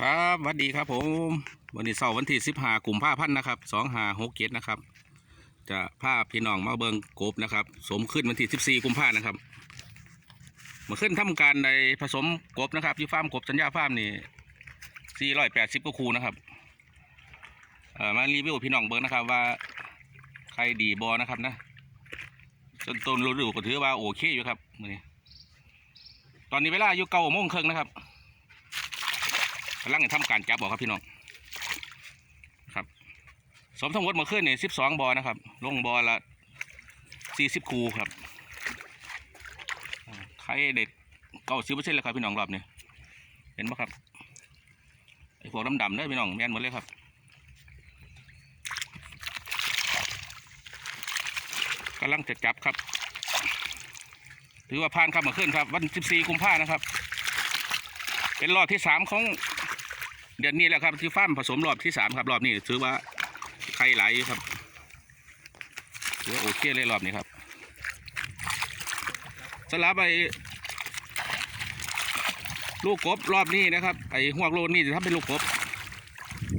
ครับสวัสดีครับผม วันนี้เสาร์วันที่สิบห้ากุมภาพันธ์นะครับสองห้าหกเจ็ดนะครับ จะพาพี่น้องมาเบิงกบนะครับ สมขึ้นวันที่สิบสี่กุมภานะครับมื่อขึ้นทำการในผสมกบนะครับที่ฟาร์มกบสัญญาฟาร์มนี่สี่ร้อยแปดสิบกว่าคูนะครับเอ่อมารีวิวพี่น้องเบิงนะครับว่าใครดีบอนะครับนะจนต้นรู้ดูก็ถือว่าโอเคอยู่ครับมือนี้ตอนนี้เวลาอยู่เก้าโมงครึ่งนะครับ กำลังจะทำการจับบอกครับพี่น้องครับสมทั้งหมดเมื่อคืนนี่สิบสองบอนะครับ ลงบอละสี่สิบคูครับอ่าไข่เด็ดเก้าสิบเปอร์เซ็นต์เลยครับพี่น้องรอบนี้เห็นไหมครับไอ้พวกดำดำๆเนี่ยพี่น้องแม่นหมดเลยครับกำลังจะจับครับ ถือว่าผ่านครับเมื่อคืนครับ วันสิบสี่กุมภานะครับ เป็นรอบที่สามของ เดือนนี้แหละครับที่ฟาร์มผสมรอบที่สามครับรอบนี้ถือว่าไข่ไหลครับถือว่าโอเคเลยรอบนี้ครับสลับไปลูกกบรอบนี้นะครับไอ้หวกโลนนี่จะทำเป็นลูกกบ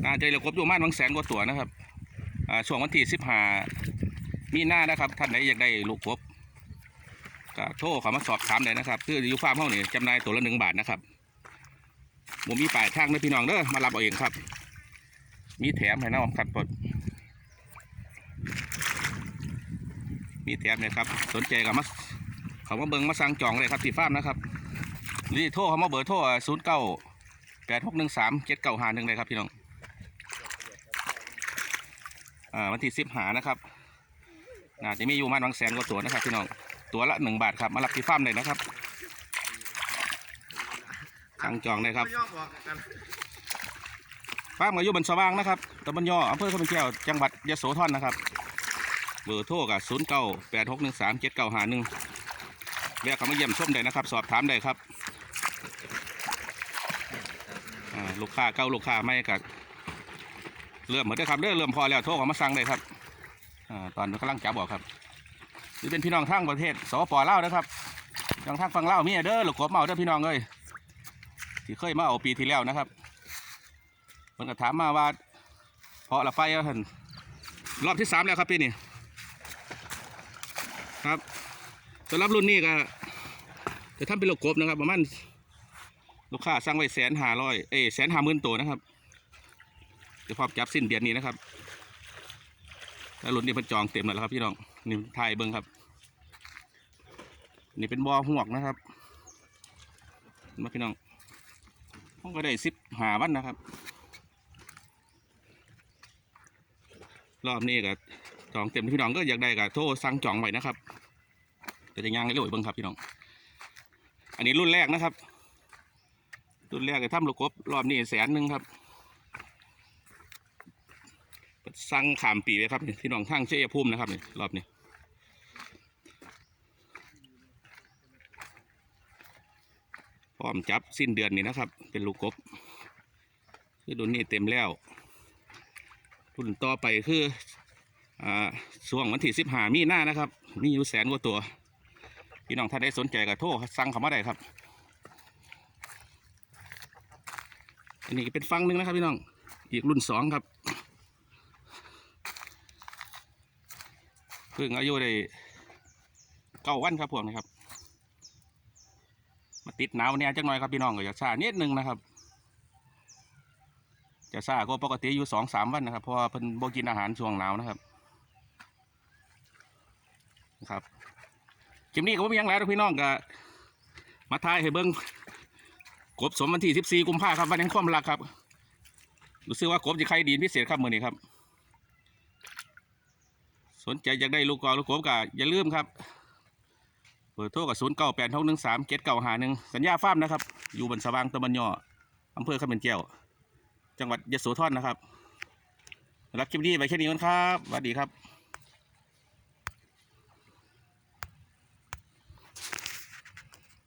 อาเจอลูกกบอยู่มาณบางแสนกว่าตัวนะครับอ่าช่วงวันที่สิบห้ามีหน้านะครับ ท่านไหนอยากได้ลูกกบก็โทรเขามาสอบถามเลยนะครับ คืออยู่ฟาร์มเฮานี่จำหน่ายตัวละหนึ่งบาทนะครับ ผมมีปลายทางเลยพี่น้องเด้อมารับเอาเองครับ มีแถมให้น้องขัดปดมีแถมเลยครับ สนใจกับมาเขามาเบิงมาสั่งจองเลยครับที่ฟาร์มนะครับหรือโทรเขามาเบอร์โทรศูนย์เก้าแปดหกหนึ่งสามเจ็ดเก้าหาหนึ่งเลยครับพี่น้องอ่าวันที่สิบหานะครับน่าจะมีอยู่มาบางแสนกว่าตัวนะครับพี่น้องตัวละหนึ่งบาทครับมารับที่ฟาร์มเลยนะครับ สั่งจองเลยครับย่อบอกกันฟาร์มก็อยู่บนสว่างนะครับตำบลยออำเภอขมิ้นแก้วจังหวัดยโสธรนะครับ เบอร์โทรกับศูนย์เก้าแปดหกหนึ่งสามเจ็ดเก้าหาหนึ่งเรียกเขามาเยี่ยมชมได้นะครับ สอบถามได้ครับอ่าลูกค้าเก้าลูกค้าไม่กับเริ่มเหมือนเดิมครับเริ่มเริ่มพอแล้วโทรเขามาสั่งได้ครับอ่าตอนนี้กำลังจับบอกครับนี่เป็นพี่น้องทางประเทศสปปลาวนะครับทางทางฝั่งลาวมีเด้อลูกกบเมาเด้อพี่น้องเอ้ย ที่เคยมาเอาปีที่แล้วนะครับเพิ่นก็ถามมาว่าเพราะละไฟว่าเนรอบที่สามแล้วครับปีนี้ครับสำหรับรุ่นนี้ก็จะทำเป็นลูกกบนะครับประมาณลูกค้าสั่งไว้แสนห้าร้อยเอแสนห้าหมื่นตัวนะครับจะพร้อมจับสิ้นเดือนนี้นะครับแล้วรุ่นนี้เพิ่นจองเต็มแล้วครับพี่น้องนี่ถ่ายเบิ้งครับ นี่เป็นบอหวกนะครับมาพี่น้อง ผมก็ได้สิบหาวันนะครับ รอบนี้ก็จองเต็มพี่น้องก็อยากได้ก็โทรสั่งจองไว้นะครับแต่จะย่างให้เร็วเบิ่งครับพี่น้อง อันนี้รุ่นแรกนะครับ รุ่นแรกก็ทำลูกกบรอบนี้แสนหนึ่งครับสั่งขามปีไว้ครับนี่พี่น้องทางเชียภูมินะครับรอบนี้ พร้อมจับสิ้นเดือนนี้นะครับ เป็นลูกกบคือรุ่นนี้เต็มแล้วรุ่นต่อไปคืออ่าช่วงวันที่สิบหามีหน้านะครับ มีอยู่แสนกว่าตัวพี่น้องถ้าได้สนใจก็โทรสั่งเขามาได้ครับ อันนี้เป็นฟังหนึ่งนะครับพี่น้องอีกรุ่นสองครับเพิ่งอายุได้เก้าวันครับพวกนี้ครับ มาติดหนาวเนี่ยจังหน่อยครับพี่น้องก็อยากซานิดนึงนะครับ จะซาก็ปกติอยู่สองสามวันนะครับเพราะว่าเพิ่นบ่กินอาหารช่วงหนาวนะครับนะครับคลิปนี้ก็บ่มีหยังแล้วนะพี่น้องก็มาทายให้เบิ่งกบสมวันที่สิบสี่กุมภาครับวันแห่งความรักครับรู้สึกว่ากบจะใครดีพิเศษครับมือนี้ครับ สนใจอยากได้ลูกกอลูกกบก็อย่าลืมครับ เบอร์โทรกับศูนย์เก้าแปดหกหนึ่งสามเจ็ดเก้าหาหนึ่งสัญญาฟาร์มนะครับ อยู่บนสว่างตะบันย่ออำเภอขมิ้นแก้ว จังหวัดยโสธรนะครับรับคลิปนี้ไปแค่นี้ก่อนครับสวัสดีครับ